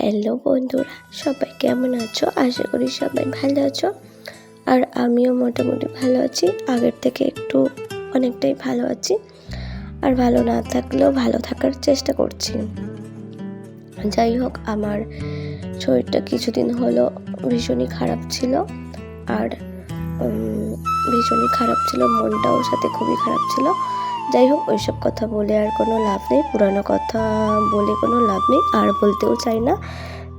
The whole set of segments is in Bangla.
হ্যালো বন্ধুরা, সবাই কেমন আছো? আশা করি সবাই ভালো আছো। আর আমিও মোটামুটি ভালো আছি। আগের থেকে একটু অনেকটাই ভালো আছি। আর ভালো না থাকলেও ভালো থাকার চেষ্টা করছি। যাই হোক, আমার শরীরটা কিছুদিন হলো ভীষণই খারাপ ছিল। আর ভীষণই খারাপ ছিল, মনটাও সাথে খুবই খারাপ ছিল। যাই হোক, ওইসব কথা বলে আর কোনো লাভ নেই, পুরানো কথা বলে কোনো লাভ নেই, আর বলতেও চাই না।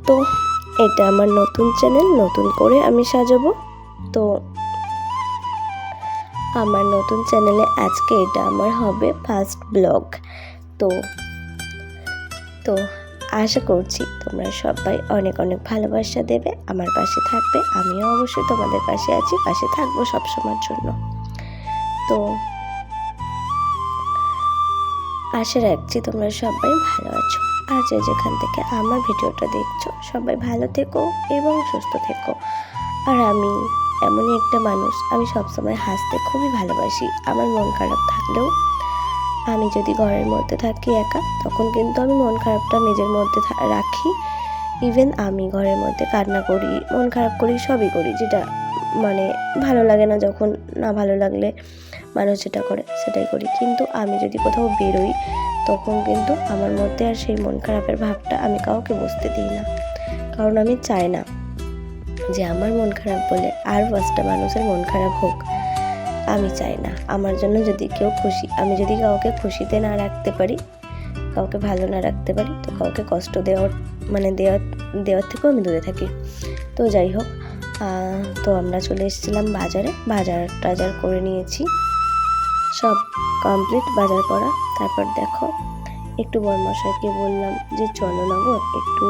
তো এটা আমার নতুন চ্যানেল নতুন করে আমি সাজাবো। তো আমার নতুন চ্যানেলে আজকে এটা আমার হবে ফার্স্ট ব্লগ তো তো আশা করছি তোমরা সবাই অনেক অনেক ভালোবাসা দেবে, আমার পাশে থাকবে, আমিও অবশ্যই তোমাদের পাশে আছি, পাশে থাকব সবসময়ের জন্য। তো আশা রাখছি তোমরা সবাই ভালো আছো। যে যেখান থেকে আমার ভিডিওটা দেখছ, সবাই ভালো থেকো এবং সুস্থ থেকো। আর আমি এমনই একটা মানুষ, আমি সবসময় হাসতে খুবই ভালোবাসি। আমার মন খারাপ থাকলেও আমি যদি ঘরের মধ্যে থাকি একা, তখন কিন্তু আমি মন খারাপটা নিজের মধ্যে রাখি। ইভেন আমি ঘরের মধ্যে কান্না করি, মন খারাপ করি, সবই করি, যেটা মানে ভালো লাগে না যখন না ভালো লাগলে মানুষ যেটা করে সেটাই করি। কিন্তু আমি যদি কোথাও বেরোই, তখন কিন্তু আমার মধ্যে আর সেই মন খারাপের ভাবটা আমি কাউকে বুঝতে দিই না। কারণ আমি চাই না যে আমার মন খারাপ বলে আর পাঁচটা মানুষের মন খারাপ হোক। আমি চাই না। আমার জন্য যদি কেউ খুশি, আমি যদি কাউকে খুশিতে না রাখতে পারি, কাউকে ভালো না রাখতে পারি, তো কাউকে কষ্ট দেওয়ার মানে দেওয়ার দেওয়ার থেকেও আমি দূরে থাকি। তো যাই হোক তো আমরা চলে এসেছিলাম বাজারে। বাজার টাজার করে নিয়েছি। সব কমপ্লিট বাজার করা তারপর দেখো, একটু বরমশাইকে বললাম যে, চলো না গো, একটু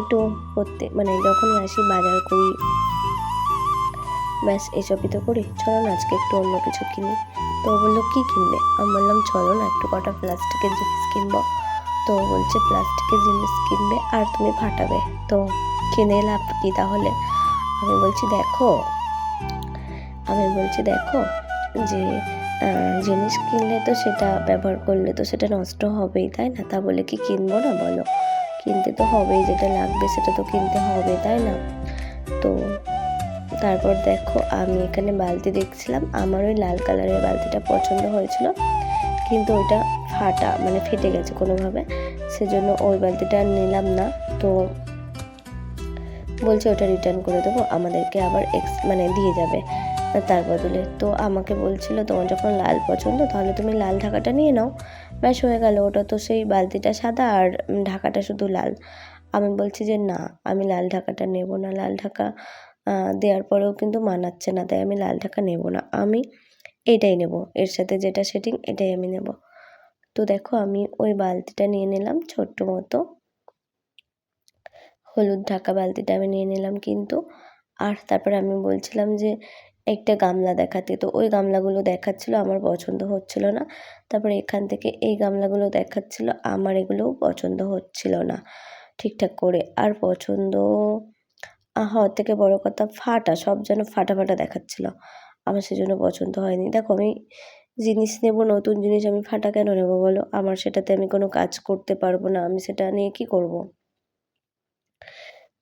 একটু করতে মানে যখনই আসি বাজার করি, ব্যাস, এসবই তো করি। চলো না, আজকে একটু অন্য কিছু কিনি। তো বলল, কী কিনবে? আমি বললাম, চলো না, একটু কটা প্লাস্টিকের জিনিস কিনবো। তো বলছে, প্লাস্টিকের জিনিস কিনবে আর তুমি ফাটাবে। তো কিনে লাভ কি তাহলে? আমি বলছি, দেখো, আমি বলছি, দেখো যে জিনিস কিনলে তো সেটা ব্যবহার করলে তো সেটা নষ্ট হবেই, তাই না? তা বলে কি কিনবো না বলো? কিনতে তো হবেই, যেটা লাগবে সেটা তো কিনতে হবে, তাই না? তো তারপর দেখো, আমি এখানে বালতি দেখছিলাম, আমার ওই লাল কালারের বালতিটা পছন্দ হয়েছিল, কিন্তু ওইটা ফাটা মানে ফেটে গেছে কোনোভাবে, সেজন্য ওই বালতিটা নিলাম না। তো বলছে ওটা রিটার্ন করে দেবো, আমাদেরকে আবার এক্স মানে দিয়ে যাবে। তার বদলে তো আমাকে বলছিল তোমার যখন লাল পছন্দ, তাহলে তুমি লাল ঢাকাটা নিয়ে নাও। ব্যাস হয়ে গেল, ওটা তো সেই বালতিটা সাদা আর ঢাকাটা শুধু লাল। আমি বলছি যে না, আমি লাল ঢাকাটা নেব না। লাল ঢাকা দেওয়ার পরেও কিন্তু মানাচ্ছে না, তাই আমি লাল ঢাকা নেব না। আমি এটাই নেব, এর সাথে যেটা সেটিং, এটাই আমি নেব। তো দেখো, আমি ওই বালতিটা নিয়ে নিলাম ছোট্ট মতো। হলুদ ঢাকা বালতিটা আমি নিয়ে নিলাম কিন্তু। আর তারপরে আমি বলছিলাম যে একটা গামলা দেখাতে। তো ওই গামলাগুলো দেখাচ্ছিল, আমার পছন্দ হচ্ছিল না। তারপরে এখান থেকে এই গামলাগুলো দেখাচ্ছিল, আমার এগুলোও পছন্দ হচ্ছিল না। ঠিকঠাক করে। আর পছন্দ হওয়ার থেকে বড় কথা ফাটা, সব যেন ফাটা ফাটা দেখাচ্ছিল। আমার সেজন্য পছন্দ হয়নি। দেখো, আমি জিনিস নেব, নতুন জিনিস আমি ফাটা কেন নেব বলো? আমার সেটাতে আমি কোনো কাজ করতে পারব না। আমি সেটা নিয়ে কি করব?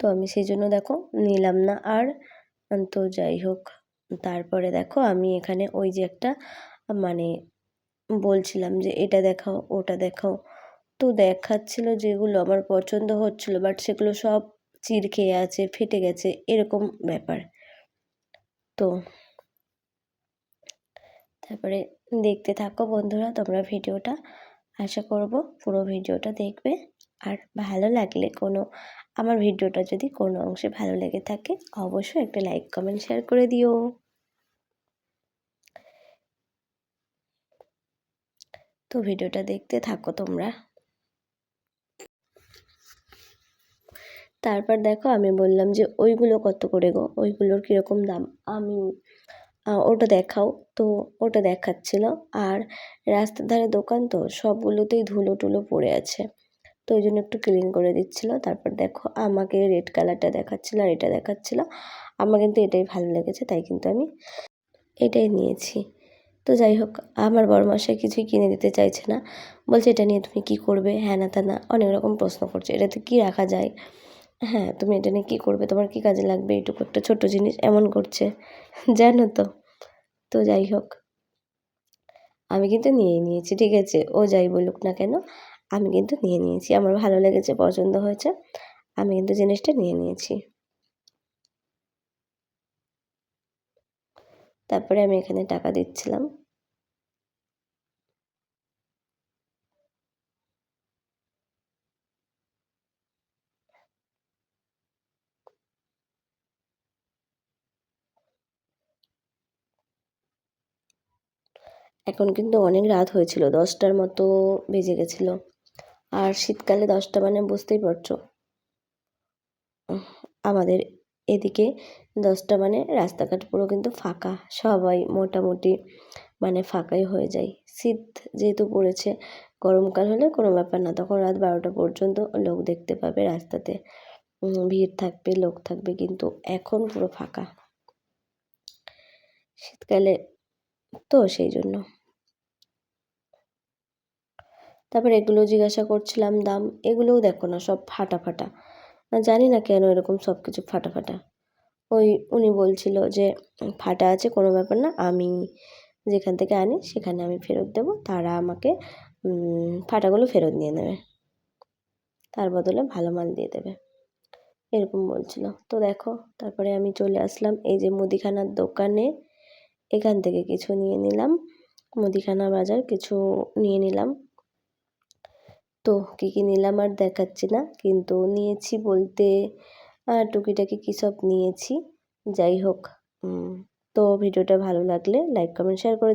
তো আমি সেই জন্য দেখো, নিলাম না। আর, তো যাই হোক। তারপরে দেখো আমি এখানে ওই যে একটা মানে বলছিলাম যে এটা দেখাও, ওটা দেখাও। তো দেখাচ্ছিল যেগুলো আমার পছন্দ হচ্ছিল বাট সেগুলো সব চির খেয়ে আছে, ফেটে গেছে, এরকম ব্যাপার। তো তারপরে দেখতে থাকো বন্ধুরা তোমরা ভিডিওটা। আশা করব পুরো ভিডিওটা দেখবে। আর ভালো লাগলে কোনো আমার ভিডিওটা যদি কোনো অংশে ভালো লেগে থাকে, অবশ্যই একটা লাইক, কমেন্ট, শেয়ার করে দিও। তো ভিডিওটা দেখতে থাকো তোমরা। তারপর দেখো আমি বললাম যে, ওইগুলো কত করে গো? ওইগুলোর কীরকম দাম? আমি ওটা দেখাও। তো ওটা দেখাচ্ছিল। আর রাস্তার ধারে দোকান তো, সবগুলোতেই ধুলো টুলো পড়ে আছে। তো ওই জন্য একটু ক্লিন করে দিচ্ছিল। তারপর দেখো আমাকে রেড কালারটা দেখাচ্ছিল আর এটা দেখাচ্ছিল। আমার কিন্তু এটাই ভালো লেগেছে, তাই কিন্তু আমি এটাই নিয়েছি। তো যাই হোক, আমার বড়মশাই কিছুই কিনে দিতে চাইছে না। বলছে, এটা নিয়ে তুমি কী করবে? হ্যাঁ না তা না। অনেক রকম প্রশ্ন করছে এটাতে কী রাখা যায়? হ্যাঁ তুমি এটা নিয়ে কী করবে? তোমার কী কাজে লাগবে? এইটুকু একটা ছোটো জিনিস। এমন করছে। জানো তো। তো যাই হোক, আমি কিন্তু নিয়েই নিয়েছি, ঠিক আছে? ও যাই বলুক না কেন আমি কিন্তু নিয়ে নিয়েছি। আমার ভালো লেগেছে, পছন্দ হয়েছে। আমি কিন্তু জিনিসটা নিয়ে নিয়েছি। তারপরে আমি এখানে টাকা দিচ্ছিলাম। এখন কিন্তু অনেক রাত হয়েছিল, দশটার মতো বেজে গেছিল। আর শীতকালে দশটা মানে বুঝতেই পারছ। আমাদের এদিকে দশটা মানে রাস্তাঘাট পুরো কিন্তু ফাঁকা, সবাই মোটামুটি মানে ফাঁকাই হয়ে যায়। শীত যেহেতু পড়েছে, গরমকাল হলে কোনো ব্যাপার না, তখন রাত বারোটা পর্যন্ত লোক দেখতে পাবে রাস্তাতে। ভিড় থাকবে, লোক থাকবে, কিন্তু এখন পুরো ফাঁকা। শীতকালে তো সেই জন্য। তারপর এগুলো জিজ্ঞাসা করছিলাম, দাম এগুলোও দেখো না, সব ফাটা ফাটা। জানি না কেন এরকম সব কিছু ফাটা ফাটা। ওই উনি বলছিল যে, ফাটা আছে কোনো ব্যাপার না, আমি যেখান থেকে আনি সেখানে আমি ফেরত দেবো, তারা আমাকে ফাটাগুলো ফেরত নিয়ে নেবে। তার বদলে ভালো মাল দিয়ে দেবে। এরকম বলছিল। তো দেখো, তারপরে আমি চলে আসলাম এই যে মুদিখানার দোকানে। এখান থেকে কিছু নিয়ে নিলাম, মুদিখানা বাজার কিছু নিয়ে নিলাম। তো কী কী নিলাম আর দেখাচ্ছি না, কিন্তু নিয়েছি বলতে টুকিটাকি কী সব নিয়েছি, যাই হোক তো ভিডিওটা ভালো লাগলে লাইক কমেন্ট শেয়ার করে